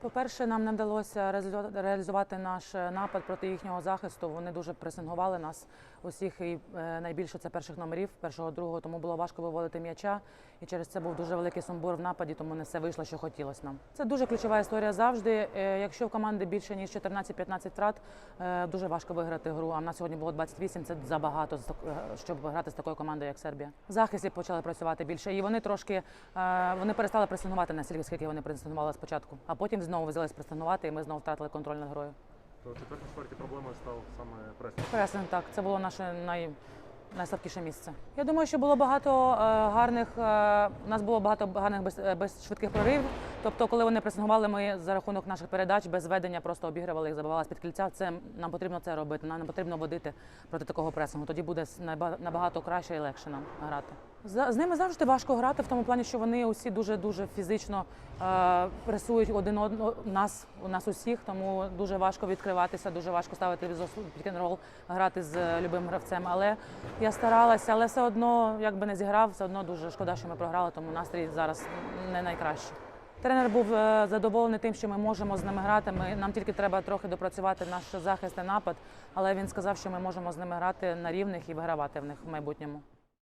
По-перше, нам не вдалося реалізувати наш е, напад проти їхнього захисту. Вони дуже пресингували нас усіх, і е, найбільше це перших номерів, першого, другого, тому було важко виводити м'яча. І через це був дуже великий сумбур в нападі, тому не все вийшло, що хотілося нам. Це дуже ключова історія завжди. Е, Якщо в команди більше ніж 14-15 втрат, дуже важко виграти гру. А в нас сьогодні було 28, це забагато, з щоб грати з такою командою, як Сербія. Захисті почали працювати більше, і вони трошки вони перестали пресингувати настільки, скільки вони пресингували спочатку. А потім знову взялись пристанувати, і ми знову втратили контроль над грою. То четвертій чверті проблемою став саме пресинг. Пресинг, так, це було наше най... найслабкіше місце. Я думаю, що було багато е, гарних. Е, у нас було багато гарних без, е, без швидких проривів. Тобто, коли вони пресингували, ми за рахунок наших передач без ведення просто обігрували їх, забивали з-під кільця. Це нам потрібно це робити. Нам не потрібно водити проти такого пресингу. Тоді буде набагато краще і легше нам грати. З ними завжди важко грати в тому плані, що вони усі дуже дуже фізично е, пресують один одного нас, у нас усіх. Тому дуже важко відкриватися, дуже важко ставити пік-н-рол, грати з любим гравцем. Але я старалася, але все одно, якби не зіграв, все одно дуже шкода, що ми програли, тому настрій зараз не найкращий. Тренер був е, задоволений тим, що ми можемо з ними грати. Ми, нам тільки треба трохи допрацювати наш захист і напад, але він сказав, що ми можемо з ними грати на рівних і вигравати в них в майбутньому.